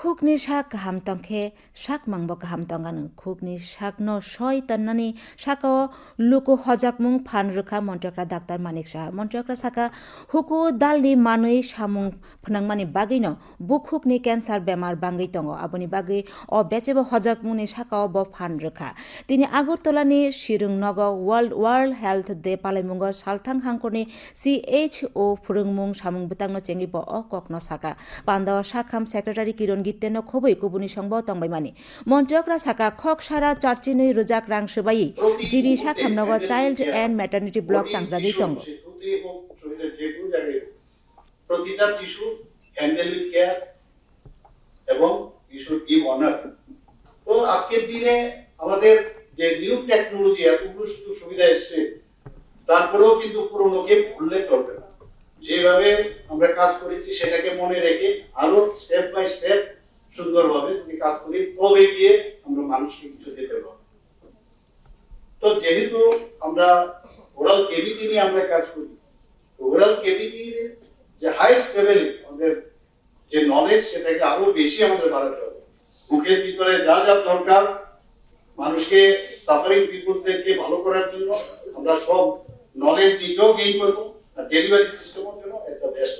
khukni sak kaham tongkhe sak mangbo kaham tongano khukni sak no soi tonnani sako luku hojak mung phan rukha montrokra daktar manik saha montrokra saka huku dalni manui samung phnangmani bagui no bukhukni cancer bemar bangui tongo aboni bagui o bechebo hojak mungni saka bo phan rukha tini আগরতলানি শিরুংনগ world world health day পালাইমুঙ্গ সালথাং হাংকরনি CHO ফুরুংমুং সামুং বুতাংনো চেঙ্গিব অ ককনো সাকা পান্দাও সাখাম সেক্রেটারি কিরণ গিত্তেনো খবই কুবুনি সংব তংবাইমানি মন্ত্রকরা সাকা খক সারা চার্চিনি রুজাক রাং সুবাই। জিবি সাখামনগ চাইল্ড এন্ড ম্যাটারনিটি ব্লক তাংজাগি তঙ্গ প্রতিটা টিস্যু হ্যান্ডেল কেয়ার এবং অনার তো আজকের দিনে আমাদের যে নিউ টেকনোলজি সুযোগ সুবিধা এসছে তারপরেও কিন্তু ভুললে চলবে না যেভাবে আমরা কাজ করেছি সেটাকে মনে রেখে আরও স্টেপ বাই স্টেপ সুন্দরভাবে যদি কাজ করি তবে গিয়ে আমরা মানুষকে কিছু দিতে পারব। তো যেহেতু আমরা ওরাল কেভিটি নিয়ে আমরা কাজ করি ওরাল কেভিটির যে হাইস্ট লেভেল আমাদের যে নলেজ সেটাকে আরও বেশি আমাদের বাড়াতে হবে। বুকের ভিতরে যা যা দরকার, মানুষকে সাফারিং পিপুলদেরকে ভালো করার জন্য আমরা সব নলেজ নিজেও গেইন করব, আর ডেলিভারি সিস্টেমের জন্য একটা বেস্ট